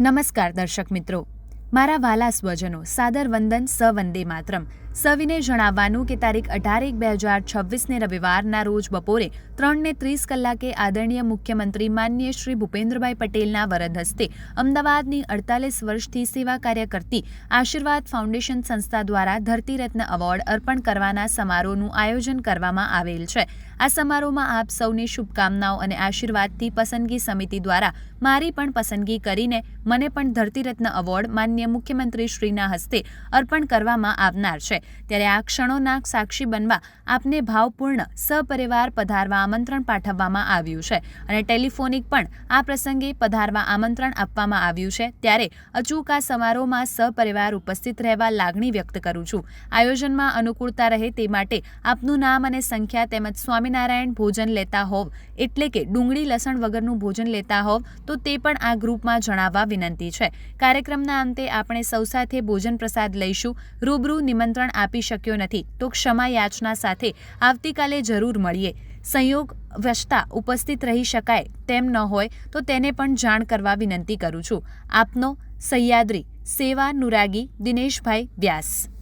નમસ્કાર દર્શક મિત્રો. મારા વાલા સ્વજનો સાદર વંદન સ વંદે માતરમ. સવિને જણાવવાનું કે તારીખ અઢાર એક બે હજાર છવ્વીસને રવિવારના રોજ બપોરે ત્રણને ત્રીસ કલાકે આદરણીય મુખ્યમંત્રી માન્ય શ્રી ભૂપેન્દ્રભાઈ પટેલના વરદ હસ્તે અમદાવાદની અડતાલીસ વર્ષથી સેવા કાર્ય કરતી આશીર્વાદ ફાઉન્ડેશન સંસ્થા દ્વારા ધરતીરત્ન એવોર્ડ અર્પણ કરવાના સમારોહનું આયોજન કરવામાં આવેલ છે. આ સમારોહમાં આપ સૌની શુભકામનાઓ અને આશીર્વાદથી પસંદગી સમિતિ દ્વારા મારી પણ પસંદગી કરીને મને પણ ધરતીરત્ન એવોર્ડ માન્ય મુખ્યમંત્રી શ્રીના હસ્તે અર્પણ કરવામાં આવનાર છે. ત્યારે આ ક્ષણોના સાક્ષી બનવા આપને ભાવપૂર્ણ સપરિવાર પધારવા આમંત્રણ પાઠવવામાં આવ્યું છે અને ટેલિફોનિક પણ આ પ્રસંગે પધારવા આમંત્રણ આપવામાં આવ્યું છે. ત્યારે અચૂક આ સમારોહમાં સપરિવાર ઉપસ્થિત રહેવા લાગણી વ્યક્ત કરું છું. આયોજનમાં અનુકૂળતા રહે તે માટે આપનું નામ અને સંખ્યા તેમજ સ્વામિનારાયણ ભોજન લેતા હોવ એટલે કે ડુંગળી લસણ વગરનું ભોજન લેતા હોવ તો તે પણ આ ગ્રુપમાં જણાવવા વિનંતી છે. કાર્યક્રમના અંતે આપણે સૌ સાથે ભોજન પ્રસાદ લઈશું. રૂબરૂ નિમંત્રણ આપી શક્યો નથી. તો ક્ષમા યાચના સાથે આવતીકાલે જરૂર મળીએ. સંયોગ વચતા ઉપસ્થિત રહી શકાય તેમ ન હોય તો તેને પણ જાણ કરવા વિનંતી કરું છું. આપનો સહ્યાદ્રી, સેવા નુરાગી દિનેશભાઈ વ્યાસ.